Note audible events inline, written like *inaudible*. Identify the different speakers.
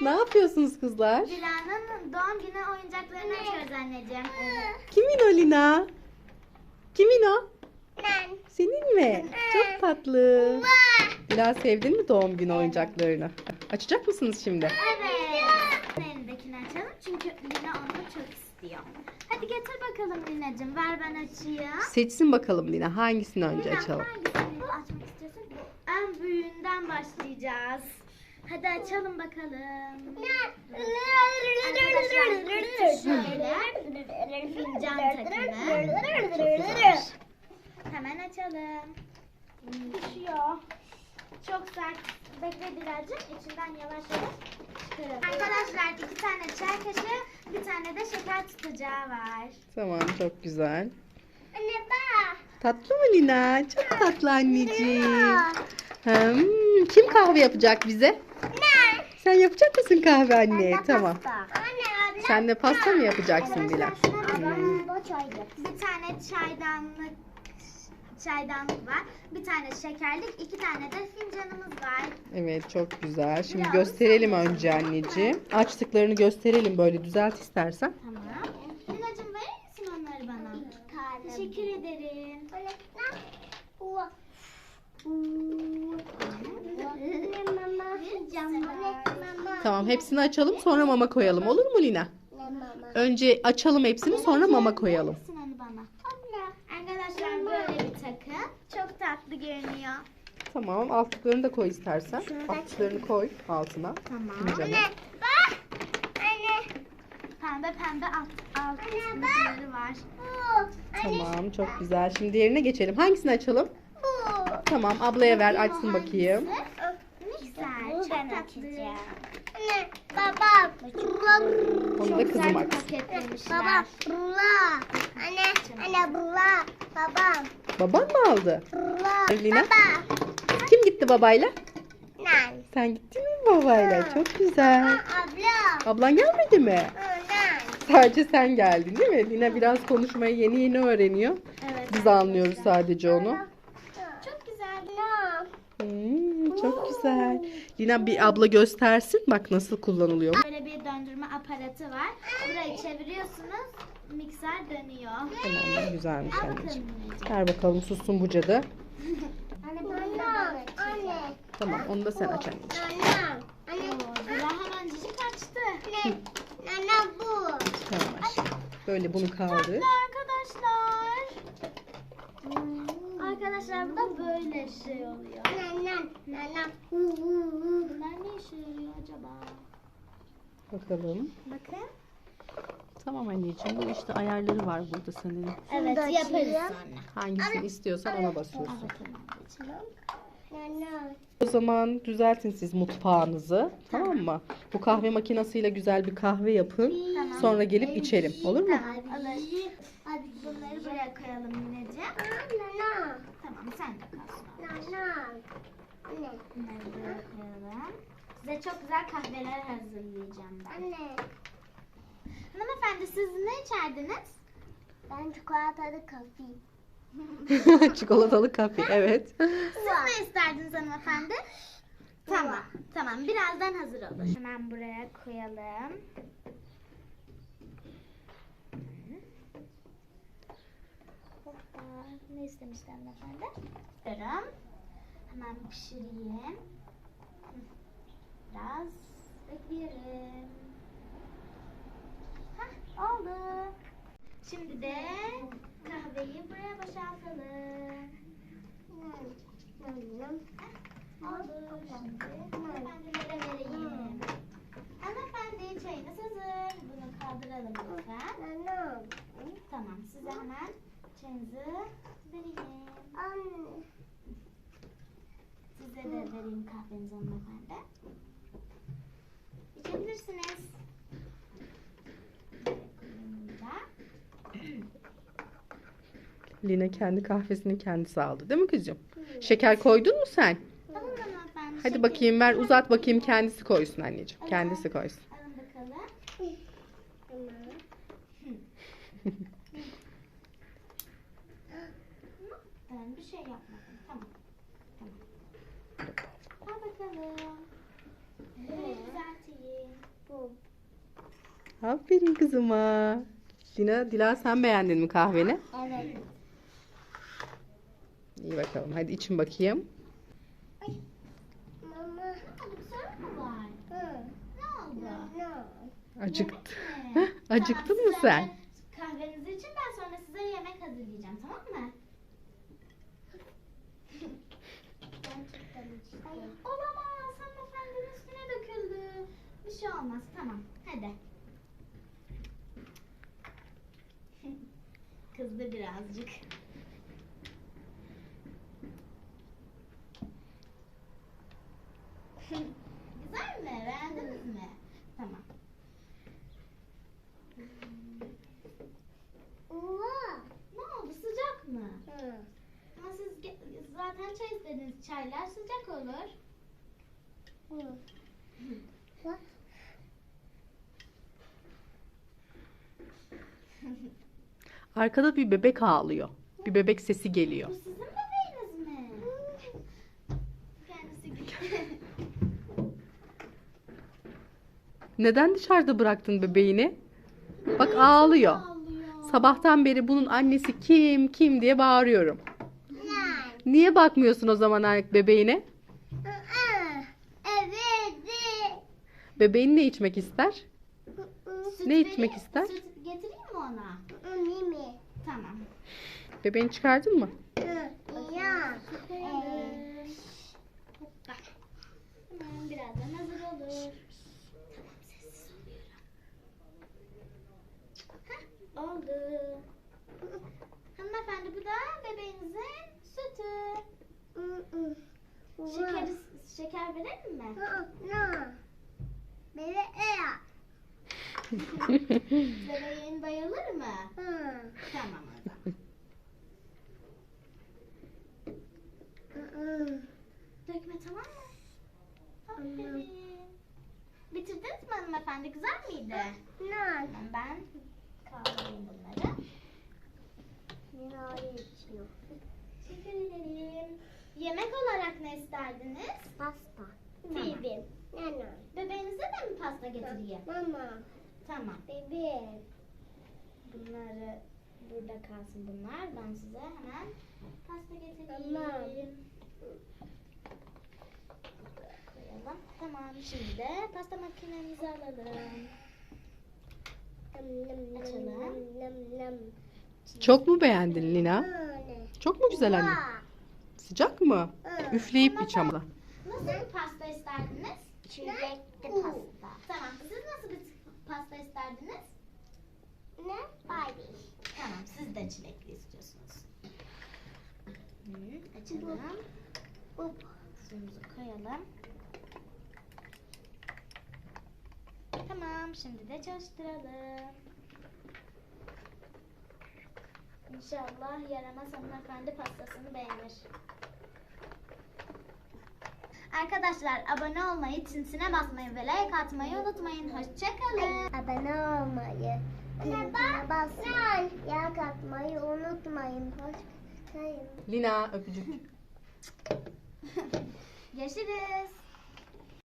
Speaker 1: Ne yapıyorsunuz kızlar?
Speaker 2: Dilan'ın doğum günü oyuncaklarını açıyoruz anneciğim.
Speaker 1: Kimin o Lina? Kimin o?
Speaker 2: Ben.
Speaker 1: Senin mi? Çok tatlı. Dila sevdin mi doğum günü oyuncaklarını? Açacak mısınız şimdi?
Speaker 2: Evet. Elindekini açalım çünkü Lina onu çok istiyor. Hadi getir bakalım Lina'cığım. Ver ben açayım.
Speaker 1: Seçsin bakalım Lina hangisini önce
Speaker 2: Lina,
Speaker 1: açalım.
Speaker 2: Hangisini açmak istiyorsun? En büyüğünden başlayacağız. Hadi açalım bakalım. Arkadaşlar şöyle fincan takımı. Hemen açalım. Düşüyor. Çok sert. Bekle birazcık. İçinden yavaş yavaş çıkaralım. Arkadaşlar iki tane çay kaşığı, bir tane de şeker tutacağı var.
Speaker 1: Tamam çok güzel.
Speaker 2: Anne bak.
Speaker 1: Tatlı mı Lina? Çok tatlı anneciğim. Hmm, kim kahve yapacak bize? Sen yapacak mısın kahve anne? Tamam.
Speaker 2: Anne
Speaker 1: Sen de pasta mı yapacaksın? Hmm.
Speaker 2: Bir tane çaydanlık çaydanlık var. Bir tane şekerlik, iki tane de fincanımız var.
Speaker 1: Evet çok güzel. Şimdi gösterelim önce anneciğim. Açtıklarını gösterelim böyle düzelt istersen.
Speaker 2: Tamam. Lina'cığım verir misin onları bana? Teşekkür ederim.
Speaker 1: Tamam hepsini açalım sonra mama koyalım olur mu Lina? Önce açalım hepsini sonra mama koyalım.
Speaker 2: Verirsin onu bana. Arkadaşlar böyle bir takı. Çok tatlı görünüyor.
Speaker 1: Tamam altlıklarını da koy istersen. Altlıklarını koy altına.
Speaker 2: Tamam.
Speaker 1: Fincanı.
Speaker 2: bak. Anne. Pembe pembe alt, alt altlıkları var.
Speaker 1: Tamam çok güzel. Şimdi diğerine geçelim. Hangisini açalım?
Speaker 2: Bu.
Speaker 1: Tamam ablaya ver açsın bakayım.
Speaker 2: hangisi? Çok tatlı. Anne, baba,
Speaker 1: Onu da kızım.
Speaker 2: Baba, rula. Anne, anne rula. Babam,
Speaker 1: Baban mı aldı? Lina?
Speaker 2: Baba.
Speaker 1: Kim gitti babayla?
Speaker 2: Nan.
Speaker 1: Sen gittin mi babayla? Çok güzel.
Speaker 2: Abla.
Speaker 1: Ablan gelmedi mi?
Speaker 2: Nan.
Speaker 1: Sadece sen geldin değil mi? Lina biraz konuşmayı yeni yeni öğreniyor.
Speaker 2: Evet.
Speaker 1: Biz anlıyoruz sadece onu.
Speaker 2: Çok güzel. Nan.
Speaker 1: Hmm, çok güzel. Lina bir abla göstersin. Bak nasıl kullanılıyor.
Speaker 2: Böyle bir döndürme aparatı var. Burayı çeviriyorsunuz. Mikser dönüyor.
Speaker 1: Tamam güzelmiş
Speaker 2: Al
Speaker 1: anneciğim.
Speaker 2: bakalım.
Speaker 1: Ver bakalım sussun bu cadı. *laughs*
Speaker 2: Anne, anne, anne.
Speaker 1: Tamam onu da sen aç anneciğim.
Speaker 2: Anne. Anne. Dila hemen cici kaçtı. Ne? Anne bu.
Speaker 1: Tamam. Böyle bunu kaldır.
Speaker 2: Arkadaşlar. Arkadaşlar bu da böyle şey oluyor. Bunlar ne işe yarıyor acaba?
Speaker 1: Bakalım.
Speaker 2: Bakın.
Speaker 1: Tamam anneciğim. Bu işte ayarları var burada sanırım.
Speaker 2: Evet yaparız sonra.
Speaker 1: Hangisini istiyorsan ona basıyorsun.
Speaker 2: Nanan.
Speaker 1: O zaman düzeltin siz mutfağınızı. Tamam mı? Bu kahve makinesiyle güzel bir kahve yapın.
Speaker 2: Tamam.
Speaker 1: Sonra gelip içelim. Olur mu?
Speaker 2: Olur. Hadi bunları buraya koyalım Mineciğim. Nana. Tamam sen de kalsın. Nana. Anne. Bunları buraya koyalım. Size çok güzel kahveler hazırlayacağım ben. Anne. Hanımefendi siz ne içerdiniz? Ben çikolatalı kahve. *laughs*
Speaker 1: Çikolatalı kahve. Evet.
Speaker 2: Siz ne isterdiniz hanımefendi? Tamam. Tamam. Birazdan hazır olur. Hemen buraya koyalım. Hoppa. Ne istemişti hanımefendi? Istiyorum. Hemen pişireyim. Biraz bekleyelim. Hah, oldu. Şimdi de kahveyi buraya boşaltalım. Oldu. Şimdi hanımefendilere vereyim. Hanımefendi çayınız hazır. Bunu kaldıralım lütfen. Tamam size hemen çayınızı vereyim. Size de vereyim kahvenizi hanımefendi. İçebilirsiniz.
Speaker 1: Lina kendi kahvesini kendisi aldı. Değil mi kızım? Şeker koydun mu sen?
Speaker 2: Tamam hanımefendi.
Speaker 1: Hadi bakayım ver uzat bakayım kendisi koysun anneciğim. Kendisi koysun.
Speaker 2: Alın bakalım. *laughs* Ben bir şey yapmadım. Tamam. Tamam. Al bakalım. Düzelteyim.
Speaker 1: Aferin kızıma. Dina, Dila sen beğendin mi kahveni?
Speaker 2: Evet.
Speaker 1: İyi bakalım. Hadi için bakayım.
Speaker 2: Mama. Ne oldu?
Speaker 1: Acıktı. *laughs* Acıktın
Speaker 2: Tamam,
Speaker 1: mı sen?
Speaker 2: Kahvenizi için ben sonra size yemek hazırlayacağım tamam mı? Üstüne *laughs* döküldü. Bir şey olmaz tamam hadi. *laughs* Kızdı birazcık. *laughs* Güzel mi? Beğendiniz mi? Tamam. Ne oldu? Sıcak mı? Ama siz zaten çay istediniz. Çaylar sıcak olur.
Speaker 1: Arkada bir bebek ağlıyor. Bir bebek sesi geliyor.
Speaker 2: Bu sizin bebeğiniz mi?
Speaker 1: Neden dışarıda bıraktın bebeğini? Bak ağlıyor. Sabahtan beri bunun annesi kim kim diye bağırıyorum. Niye bakmıyorsun o zaman bebeğine?
Speaker 2: Evet.
Speaker 1: Bebeğin ne içmek ister?
Speaker 2: Süt
Speaker 1: Ne içmek ister?
Speaker 2: Süt getireyim mi ona? Tamam.
Speaker 1: Bebeğini çıkardın mı?
Speaker 2: Hemen birazdan hazır olur. Tamam sessiz oluyorum. Oldu. Hanımefendi bu da bebeğinizin sütü. Şeker, şeker verelim mi? Bebeğin bayılır mı? Tamam o zaman. Dökme tamam mı? Aferin. Bitirdiniz mi hanımefendi? Güzel miydi? Tamam ben kaldırayım bunları. Teşekkür ederim. Yemek olarak ne isterdiniz?
Speaker 3: Pasta.
Speaker 2: Tabii.
Speaker 3: Nana.
Speaker 2: Bebeğinize de mi pasta getireyim?
Speaker 3: Mama.
Speaker 2: Tamam.
Speaker 3: Bebeğim.
Speaker 2: Bunları burada kalsın bunlar. Ben size hemen pasta getireyim.
Speaker 3: Tamam.
Speaker 2: Koyalım. Tamam. Şimdi de pasta makinemizi alalım. Açalım.
Speaker 1: Çok mu beğendin Lina? Çok mu güzel anne? Sıcak mı? Üfleyip iç ama.
Speaker 2: Nasıl bir pasta isterdiniz?
Speaker 3: Çilekli pasta.
Speaker 2: Tamam. Siz nasıl bir pasta isterdiniz?
Speaker 3: Ne? Barbie.
Speaker 2: Tamam. Siz de çilekli istiyorsunuz. Hı, açalım.
Speaker 3: Bu.
Speaker 2: Suyumuzu koyalım. Tamam, şimdi de çalıştıralım. İnşallah yaramaz hanımefendi pastasını beğenir. Arkadaşlar abone olmayı, tintine basmayı ve like atmayı unutmayın. Hoşçakalın.
Speaker 3: Abone olmayı, ziline basmayı, yak atmayı unutmayın. Hoşçakalın.
Speaker 1: Lina öpücük. *laughs*
Speaker 2: Görüşürüz.